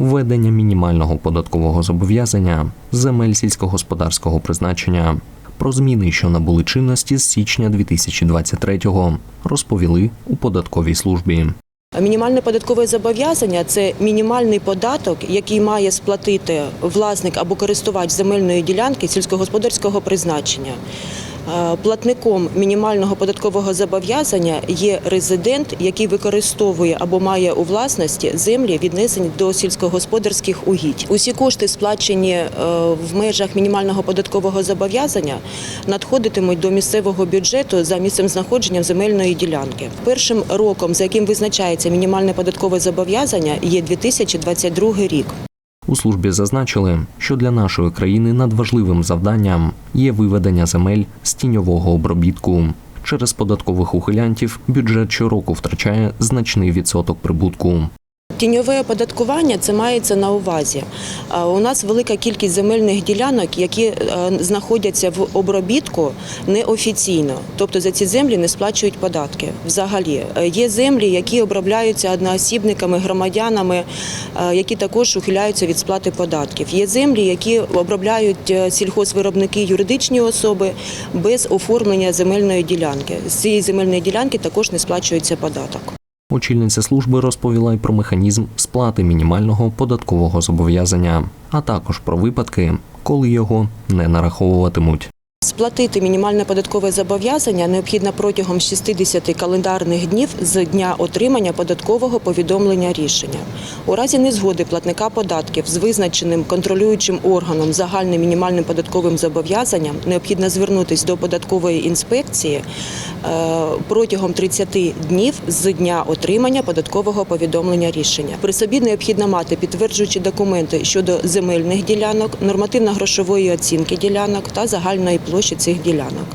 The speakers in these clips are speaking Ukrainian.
введення мінімального податкового зобов'язання земель сільськогосподарського призначення. Про зміни, що набули чинності з січня 2023-го, розповіли у податковій службі. Мінімальне податкове зобов'язання це мінімальний податок, який має сплатити власник або користувач земельної ділянки сільськогосподарського призначення. Е, Платником мінімального податкового зобов'язання є резидент, який використовує або має у власності землі, віднесені до сільськогосподарських угідь. Усі кошти, сплачені е, в межах мінімального податкового зобов'язання, надходитимуть до місцевого бюджету за місцем знаходження земельної ділянки. Першим роком, за яким визначається мінімальне податкове зобов'язання, є 2022 рік. У службі зазначили, що для нашої країни надважливим завданням є виведення земель з тіньового обробітку. Через податкових ухилянтів бюджет щороку втрачає значний відсоток прибутку. Тіньове оподаткування це мається на увазі. У нас велика кількість земельних ділянок, які е, знаходяться в обробітку неофіційно, тобто за ці землі не сплачують податки. Взагалі Е, є землі, які обробляються одноосібниками, громадянами, е, які також ухиляються від сплати податків. Є землі, які обробляють е, сільхозвиробники юридичні особи без оформлення земельної ділянки. З цієї земельної ділянки також не сплачується податок. Очільниця служби розповіла й про механізм сплати мінімального податкового зобов'язання, а також про випадки, коли його не нараховуватимуть. Сплатити мінімальне податкове зобов'язання необхідно протягом 60 календарних днів з дня отримання податкового повідомлення рішення. У разі незгоди платника податків з визначеним контролюючим органом загальним мінімальним податковим зобов'язанням необхідно звернутися до податкової інспекції е, протягом 30 днів з дня отримання податкового повідомлення рішення. При собі необхідно мати підтверджуючі документи щодо земельних ділянок, нормативно-грошової оцінки ділянок та загальної площі цих ділянок.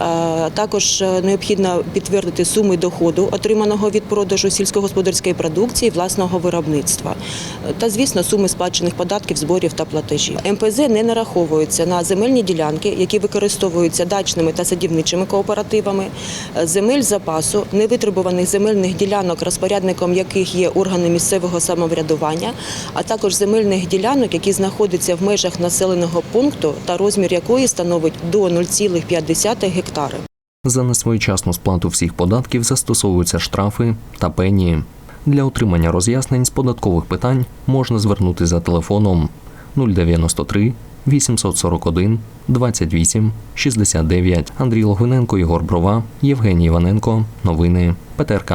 Е, Також е, необхідно підтвердити суми доходу, отриманого від продажу сільськогосподарської продукції власного виробництва. Е, Та, звісно, суми сплачених податків, зборів та платежів. МПЗ не нараховується на земельні ділянки, які використовуються дачними та садівничими кооперативами, земель запасу, невитребуваних земельних ділянок, розпорядником яких є органи місцевого самоврядування, а також земельних ділянок, які знаходяться в межах населеного пункту та розмір якої становить до 0,5 гектари. За несвоєчасну сплату всіх податків застосовуються штрафи та пені. Для отримання роз'яснень з податкових питань можна звернутися за телефоном 093 841 28 69. Андрій Логвиненко, Ігор Брова, Євгеній Іваненко. Новини ПТРК.